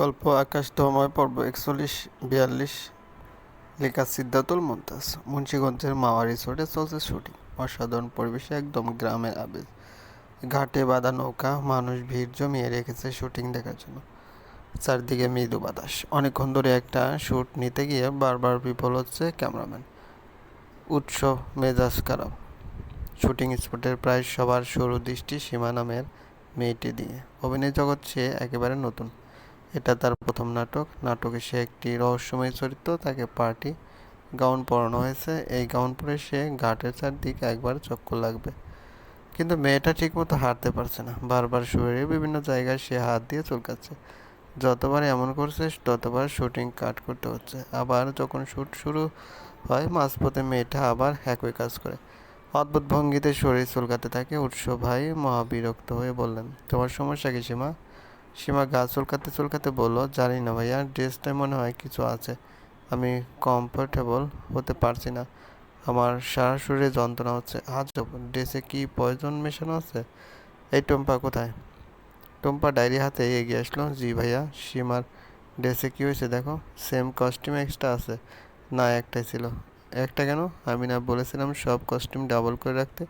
গল্প আকাশ ধোয়াময় পর্ব একচল্লিশ, বিয়াল্লিশ, লেখা সিদ্ধাতুল মুমতাজ মুন্সীগঞ্জের মাওয়া রিসোর্টে চলছে শুটিং। অসাধারণ পরিবেশে একদম গ্রামের আবেজ ঘাটে বাঁধা নৌকা, মানুষ ভিড় জমিয়ে রেখেছে শুটিং দেখার জন্য। চারদিকে মৃদু বাতাস। অনেকক্ষণ ধরে একটা শ্যুট নিতে গিয়ে বারবার বিফল হচ্ছে ক্যামেরাম্যান। উৎস মেজাজ খারাপ। শুটিং স্পটের প্রায় সবার সরু দৃষ্টি সীমা নামের মেয়েটি দিয়ে। অভিনয় জগৎ সে একেবারে নতুন। এটা তার প্রথম নাটক। নাটকে সে একটি রহস্যময় চরিত্র, তাকে পার্টি গাউন পরানো হয়েছে। এই গাউন পরে সে ঘাটের চারদিকে একবার চক্কর লাগবে। কিন্তু মেয়েটা ঠিকমতো হাঁটতে পারছে না। বারবার শরীরে বিভিন্ন জায়গায় সে হাত দিয়ে চুলকাচ্ছে। যতবার এমন করছে, ততবার শুটিং কাট করতে হচ্ছে। আবার যখন শ্যুট শুরু হয়, মাঝপথে মেয়েটা আবার একই কাজ করে। অদ্ভুত ভঙ্গিতে শরীর চুলকাতে থাকে। উৎস ভাই মহাবিরক্ত হয়ে বললেন, তোমার সমস্যা কি সীমা? সীমা গা চুলকাতে চুলকাতে বলল, জানি না ভাইয়া, ড্রেসটায় মনে হয় কিছু আছে। আমি কমফোর্টেবল হতে পারছি না। আমার সারা শরীরে যন্ত্রণা হচ্ছে। আজব, ড্রেসে কি পয়জন মেশানো আছে? এই টম্পা কোথায়? টম্পা ডায়েরি হাতে এগিয়ে আসলো। জি ভাইয়া, সীমার ড্রেসে কী হয়েছে দেখো। সেম কস্টিউম এক্সট্রা আছে। না, একটাই ছিল। একটা কেন? আমি না বলেছিলাম সব কস্টিউম ডাবল করে রাখতে।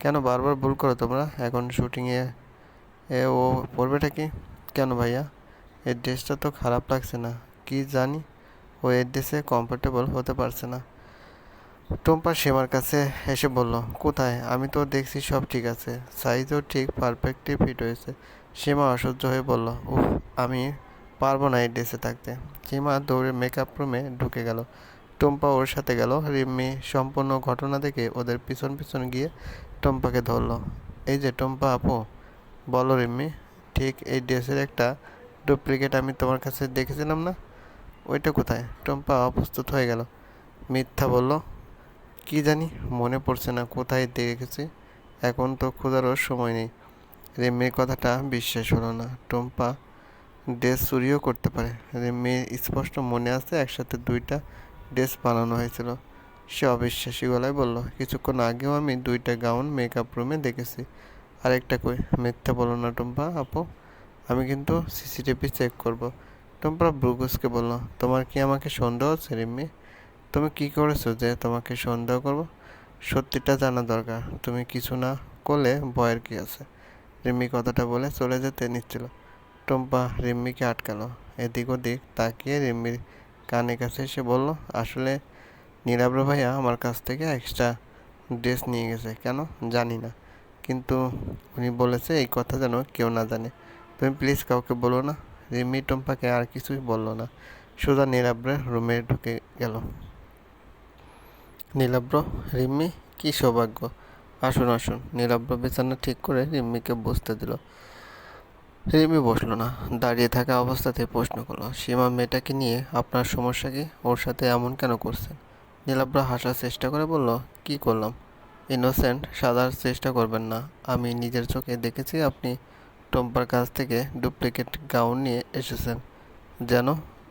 কেন বারবার ভুল করো তোমরা? এখন শুটিংয়ে এ ও পরবেটা কি? কেন ভাইয়া? এই ড্রেসটা তো খারাপ লাগছে না। কি জানি, ও এর ড্রেসে কমফোর্টেবল হতে পারছে না। টম্পা সীমার কাছে এসে বলল, কোথায়? আমি তো দেখছি সব ঠিক আছে। সাইজও ঠিক পারফেক্টলি ফিট হয়েছে। সীমা অসহ্য হয়ে বলল, উফ, আমি পারব না এই ড্রেসে থাকতে। সীমা দৌড়ে মেকআপ রুমে ঢুকে গেল। টম্পা ওর সাথে গেল। রিম্মি সম্পূর্ণ ঘটনা দেখে ওদের পিছন পিছন গিয়ে টম্পাকে ধরলো। এই যে টম্পা আপু, বলো রিম্মি। ঠিক এই ড্রেসের একটা ডুপ্লিকেট আমি তোমার কাছে দেখেছিলাম না? ওইটা কোথায়? টম্পা অপ্রস্তুত হয়ে গেল। মিথ্যা বলল, কি জানি? মনে পড়ছে না, কোথায় দেখেছি? এখন তো খোঁজারও সময় নেই। রেমির কথাটা বিশ্বাস হলো না। টম্পা ড্রেস চুরিও করতে পারে। রেমির স্পষ্ট মনে আছে একসাথে দুইটা ড্রেস বানানো হয়েছিল। সে অবিশ্বাসী গলায় বলল, কিছুক্ষণ আগেও আমি দুইটা গাউন মেকআপ রুমে দেখেছি। আরেকটা কই, মিথ্যা বলো না টুম্পা, আপু। আমি কিন্তু সিসিটিভি চেক করব। টুম্পা ব্রুগুসকে বলল, তোমার কি আমাকে সন্দেহ হচ্ছে রিম্মি? তুমি কি করেছ যে তোমাকে সন্দেহ করব? সত্যিটা জানা দরকার, তুমি কিছু না করলে ভয়ের কি আছে? রিম্মি কথাটা বলে চলে যেতে নিচ্ছিল। টম্পা রিম্মিকে আটকালো। এদিক ওদিক তাকিয়ে রিম্মির কানে কাছে এসে বলল, আসলে নীলাব্র ভাইয়া আমার কাছ থেকে এক্সট্রা ড্রেস নিয়ে গেছে। কেন? জানি না। কিন্তু উনি বলেছে এই কথা যেন কেউ না জানে। তুমি প্লিজ কাউকে বলো না। রিমি টম্পাকে আর কিছুই বলল না। সোজা নীলাব্রের রুমে ঢুকে গেল। নীলাব্র রিম্মি কি সৌভাগ্য? আসুন আসুন। নীলাব্র বিছানা ঠিক করে রিম্মিকে বসতে দিল। রিমি বসল না। দাঁড়িয়ে থাকা অবস্থাতে প্রশ্ন করল, সীমা মেয়েটাকে নিয়ে আপনার সমস্যা কি? ওর সাথে এমন কেন করছেন? নীলাব্র হাসার চেষ্টা করে বলল, কি করলাম? ইনোসেন্ট সাজার চেষ্টা করবেন না। আমি নিজের চোখে দেখেছি আপনি টম্পার কাছ থেকে ডুপ্লিকেট গাউন নিয়ে এসেছেন, যেন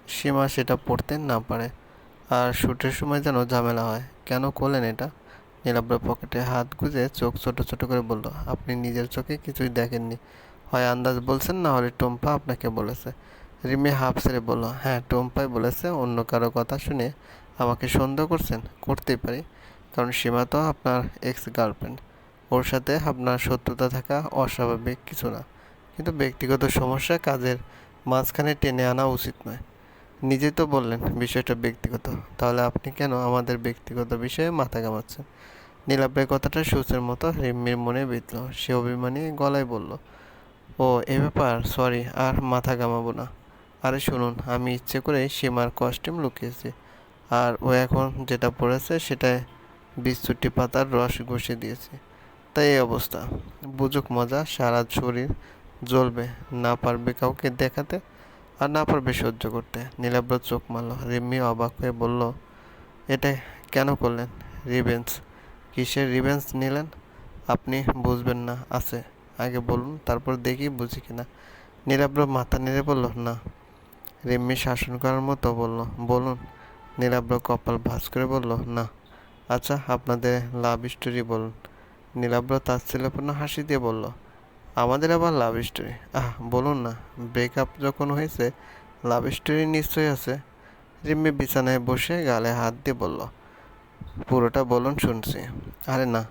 সীমা সেটা পড়তে না পারে। আর শ্যুটের সময় যেন ঝামেলা হয়। কেন করলেন এটা? নীলাব্র পকেটে হাত গুজে চোখ ছোট ছোট করে বলল, আপনি নিজের চোখে কিছুই দেখেননি। হয় আন্দাজ বলছেন না হলে টম্পা আপনাকে বলেছে। রিমি হাফ ছেড়ে বলল হ্যাঁ টম্পাই বলেছে, অন্য কারও কথা শুনে আমাকে সন্দেহ করছেন? করতেই পারি। কারণ সীমা তো আপনার এক্স গার্লফ্রেন্ড ওর সাথে আপনার শত্রুতা থাকা অস্বাভাবিক কিছু না। কিন্তু ব্যক্তিগত সমস্যা কাজের মাঝখানে টেনে আনা উচিত নয়। নিজেই তো বললেন বিষয়টা ব্যক্তিগত। তাহলে আপনি কেন আমাদের ব্যক্তিগত বিষয়ে মাথা ঘামাচ্ছেন? নীলাব্রের কথাটা সুচের মতো রিম্মির মনে বিতল সে অভিমানী গলায় বলল, ও, এ ব্যাপার? সরি, আর মাথা ঘামাবো না। আরে শুনুন, আমি ইচ্ছে করে সীমার কস্টিউম লুকিয়েছি। আর ও এখন যেটা পড়েছে সেটায় বিস্তুটি পাতার রস ঘষে দিয়েছে। তাই এই অবস্থা। বুঝুক মজা, সারা শরীর জ্বলবে, না পারবে কাউকে দেখাতে আর না পারবে সহ্য করতে। নীলাব্র চোখ মারল। রিম্মি অবাক হয়ে বলল, এটা কেন করলেন? রিভেন্স কিসের রিভেন্স নিলেন? আপনি বুঝবেন না, আছে। আগে বলুন, তারপর দেখি, বুঝি কিনা নীলাব্র মাথা নেড়ে বলল, না। রিম্মি শাসন করার মতো বলল, বলুন। নীলাব্র কপাল ভাঁজ করে বলল, না। আচ্ছা আপনাদের লাভ স্টোরি বলুন নীলাব্র তাচ্ছিল্যপূর্ণ হাসি দিয়ে বলল, আমাদের আবার লাভ স্টোরি আহ, বলুন না ব্রেকআপ যখন হয়েছে লাভ স্টোরি নিশ্চয়ই আছে। রিম্মি বিছানায় বসে গালে হাত দিয়ে বলল, পুরোটা বলুন শুনছি। আরে না,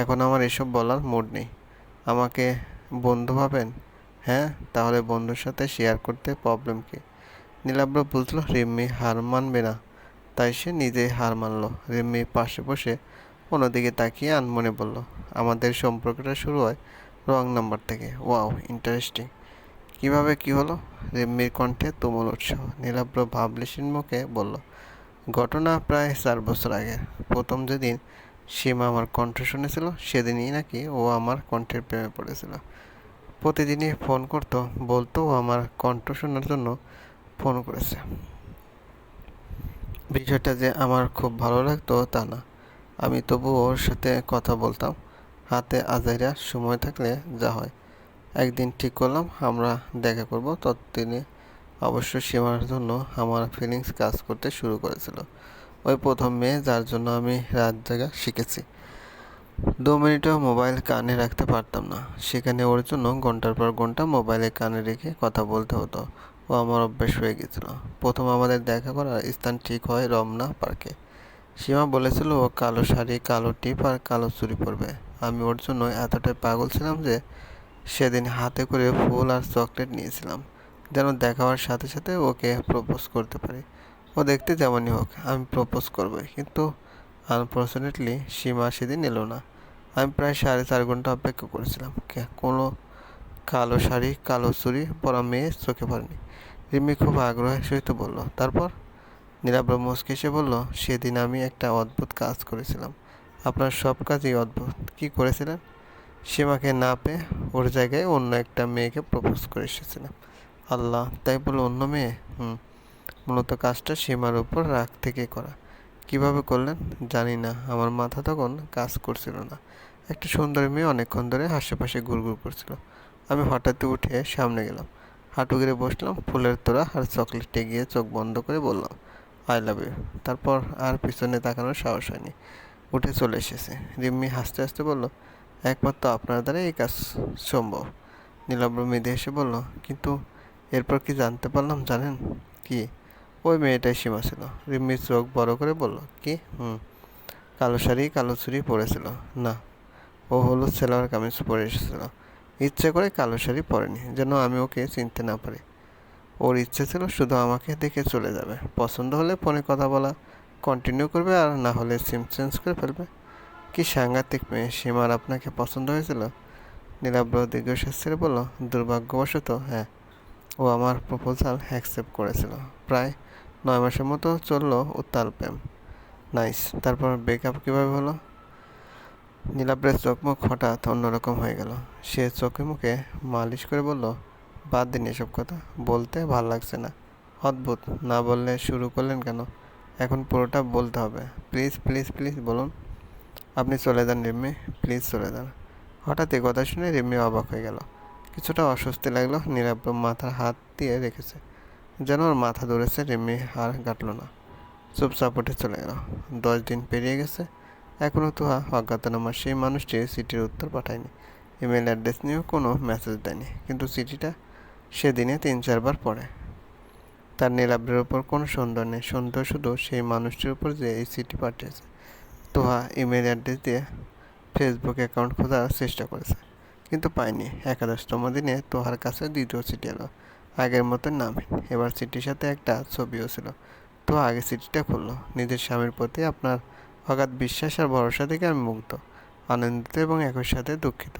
এখন আমার এসব বলার মুড নেই। আমাকে বন্ধু ভাবেন? হ্যাঁ তাহলে বন্ধুর সাথে শেয়ার করতে প্রবলেম কি? নীলাব্র বুঝলো রিম্মি হার মানবে না। তাই সে নিজেই হার মানলো। রিম্মি পাশে বসে অন্যদিকে তাকিয়ে আনমনে বলল, আমাদের সম্পর্কটা শুরু হয় রং নাম্বার থেকে। Wow, interesting. কীভাবে কি হলো? রিম্মির কণ্ঠে তুমুল উৎসাহ। নীলাব্র ভাবলেশীন মুখে বলল, ঘটনা প্রায় চার বছর আগের প্রথম যেদিন সীমা আমার কণ্ঠ শুনেছিল, সেদিনই নাকি ও আমার কণ্ঠের প্রেমে পড়েছিল। প্রতিদিনই ফোন করতো, বলতো ও আমার কণ্ঠ শোনার জন্য ফোন করেছে। বিষয়টা যে আমার খুব ভালো লাগতো তা না। আমি তবু ওর সাথে কথা বলতাম। হাতে আজাইরা সময় থাকলে যা হয়। একদিন ঠিক করলাম, আমরা দেখা করব। ততদিনে অবশ্য সীমার জন্য আমার ফিলিংস কাজ করতে শুরু করেছিল। ওই প্রথম মেয়ে যার জন্য আমি রাত জাগা শিখেছি। দু মিনিটও মোবাইল কানে রাখতে পারতাম না। সেখানে ওর জন্য ঘণ্টার পর ঘণ্টা মোবাইলে কানে রেখে কথা বলতে হতো। ও আমার অভ্যেস হয়ে গেছিল। প্রথম আমাদের দেখা করার স্থান ঠিক হয় রমনা পার্কে। সীমা বলেছিল, ও কালো শাড়ি, কালো টিপ আর কালো চুড়ি পরবে। আমি ওর জন্য এতটাই পাগল ছিলাম যে সেদিন হাতে করে ফুল আর চকলেট নিয়েছিলাম, যেন দেখা হওয়ার সাথে সাথে ওকে প্রপোজ করতে পারি। ও দেখতে যেমনই হোক, আমি প্রপোজ করবই, কিন্তু আনফর্চুনেটলি সীমা সেদিন এলো না। আমি প্রায় সাড়ে চার ঘণ্টা অপেক্ষা করেছিলাম। কোনো কালো শাড়ি, কালো চুড়ি, পরা মেয়ে চোখে পড়েনি। রিমি খুব আগ্রহের সহিত বলল, তারপর? নীলাব্র মুসকে এসে বলল, সেদিন আমি একটা অদ্ভুত কাজ করেছিলাম। আপনার সব কাজই অদ্ভুত। কি করেছিলেন? সীমাকে না পেয়ে ওর জায়গায় অন্য একটা মেয়েকে প্রপোজ করে এসেছিলাম। আল্লাহ, তাই বলে অন্য মেয়ে? হুম, মূলত কাজটা সীমার উপর রাগ থেকে করা। কীভাবে করলেন জানি না। আমার মাথা তখন কাজ করছিল না। একটা সুন্দরী মেয়ে অনেকক্ষণ ধরে আশেপাশে ঘুরঘুর করছিল। আমি হঠাৎ উঠে সামনে গেলাম। হাঁটু গেড়ে বসলাম, ফুলের তোড়া আর চকলেটে গিয়ে চোখ বন্ধ করে বললাম, আই লাভ ইউ। তারপর আর পিছনে তাকানোর সাহস হয়নি। উঠে চলে এসেছে। রিম্মি হাসতে হাসতে বলল, একমাত্র আপনার দ্বারা এই কাজ সম্ভব। নীলাব্র মেধে এসে বলল, কিন্তু এরপর কি জানতে পারলাম, জানেন? কি? ওই মেয়েটাই সীমা ছিল। রিম্মির চোখ বড় করে বলল, কি? হুম, কালো শাড়ি, কালো চুড়ি পরেছিল। না, ও হলুদ সেলোয়ার কামিজ পরে এসেছিল। ইচ্ছে করে কালো শাড়ি পরেনি, যেন আমি ওকে চিনতে না পারি। ওর ইচ্ছে ছিল শুধু আমাকে দেখে চলে যাবে। পছন্দ হলে ফোনে কথা বলা কন্টিনিউ করবে আর না হলে সিম চেঞ্জ করে ফেলবে। কি সাংঘাতিক মেয়ে, সীমার আপনাকে পছন্দ হয়েছিল? নীলাব্র দীর্ঘশ্বাস ছেড়ে বলল, দুর্ভাগ্যবশত হ্যাঁ। ও আমার প্রপোজাল অ্যাকসেপ্ট করেছিল। প্রায় নয় মাসের মতো চলল উত্তাল প্রেম। নাইস তারপর ব্রেকআপ কীভাবে হলো? নীলাব্রের চোখ মুখ হঠাৎ অন্যরকম হয়ে গেল। সে চোখে মুখে মালিশ করে বলল, বাদ দিন এসব কথা, বলতে ভালো লাগছে না। অদ্ভুত, না বললে শুরু করলেন কেন? এখন পুরোটা বলতে হবে। প্লিজ প্লিজ প্লিজ বলুন। আপনি চলে যান রিম্মি, প্লিজ চলে যান। হঠাৎ এ কথা শুনে রিম্মি অবাক হয়ে গেল। কিছুটা অস্বস্তি লাগল নীলাব্র মাথার হাত দিয়ে রেখেছে। যেন ওর মাথা ধরেছে রিম্মি আর কাটলো না। চুপচাপ উঠে চলে গেল। দশ দিন পেরিয়ে গেছে। এখনও তো অজ্ঞাতনামা সেই মানুষটি চিঠির উত্তর পাঠায়নি। ইমেল অ্যাড্রেস নিয়েও কোনো মেসেজ দেয়নি, কিন্তু চিঠিটা সেদিনে তিন চারবার পড়ে। তার নীলাব্রের ওপর কোনো সন্দেহ নেই, সন্দেহ শুধু সেই মানুষটির উপর যে এই চিঠি পাঠিয়েছে। তোহা ইমেল অ্যাড্রেস দিয়ে ফেসবুক অ্যাকাউন্ট খোঁজার চেষ্টা করেছে, কিন্তু পায়নি। একাদশতম দিনে তোহার কাছে দ্বিতীয় চিঠি এলো, আগের মতো নামহীন এবার চিঠির সাথে একটা ছবিও ছিল। তো আগে চিঠিটা খুললো, নিজের স্বামীর প্রতি আপনার অগাধ বিশ্বাস আর ভরসা থেকে আমি মুগ্ধ আনন্দিত এবং একই সাথে দুঃখিত।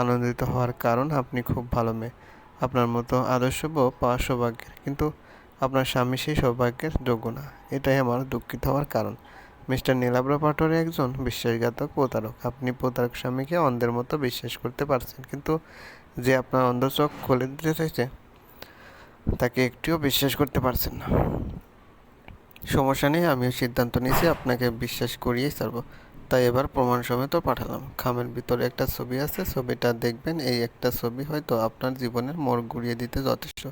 আনন্দিত হওয়ার কারণ, আপনি খুব ভালো মেয়ে। আপনার মতো আদর্শ বউ পাওয়া সৌভাগ্যের, কিন্তু আপনার স্বামী সেই সৌভাগ্যের যোগ্য না। এটাই আমার দুঃখিত হওয়ার কারণ। মিস্টার নীলাব্র পাটোয়ারি একজন বিশ্বাসঘাতক প্রতারক। আপনি প্রতারক স্বামীকে অন্ধের মতো বিশ্বাস করতে পারছেন, কিন্তু যে আপনার অন্ধ চোখ খুলে দিতে চাইছে, তাকে একটিও বিশ্বাস করতে পারছেন না। সমস্যা নেই, আমিও সিদ্ধান্ত নিয়েছি, আপনাকে বিশ্বাস করিয়েই ছাড়বো। তাই এবার প্রমাণ সমেত পাঠালাম। খামের ভিতরে একটা ছবি আছে, ছবিটা দেখবেন, এই একটা ছবি হয়তো আপনার জীবনের মোড় ঘুরিয়ে দিতে যথেষ্ট।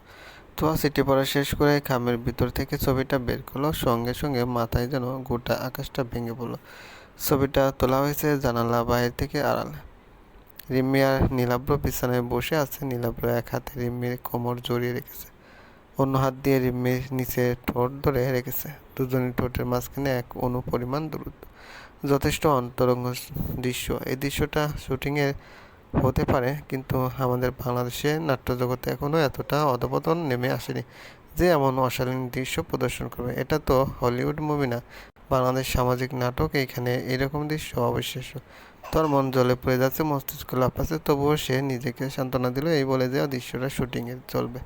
তোয়া সিটি পড়া শেষ করে খামের ভিতর থেকে ছবিটা বের করল, সঙ্গে সঙ্গে মাথায় যেন গোটা আকাশটা ভেঙে পড়ল। ছবিটা তোলা হয়েছে জানালা বাইরে থেকে আড়ালে। রিম্মি আর নীলাব্র বিছানায় বসে আছে, নীলাব্র এক হাতে রিম্মির কোমর জড়িয়ে রেখেছে। অন্য হাত দিয়ে রিম্মির নিচে ঠোঁট ধরে রেখেছে। দুজনের ঠোঁটের মাঝখানে এক অনু পরিমাণ দূরত্ব। যথেষ্ট অন্তরঙ্গ দৃশ্য। এই দৃশ্যটা শুটিংয়ের হতে পারে, কিন্তু আমাদের বাংলাদেশে নাট্যজগতে এখনও এতটা অধপতন নেমে আসেনি যে এমন অশালীন দৃশ্য প্রদর্শন করবে। এটা তো হলিউড মুভি না। বাংলাদেশ সামাজিক নাটক, এইখানে এরকম দৃশ্য অবিশ্বাস্য। তোর মন জলে পড়ে যাচ্ছে, মস্তিষ্ক লাফাচ্ছে, তবুও সে নিজেকে সান্ত্বনা দিল, এই বলে যে দৃশ্যটা শুটিংয়ে চলবে।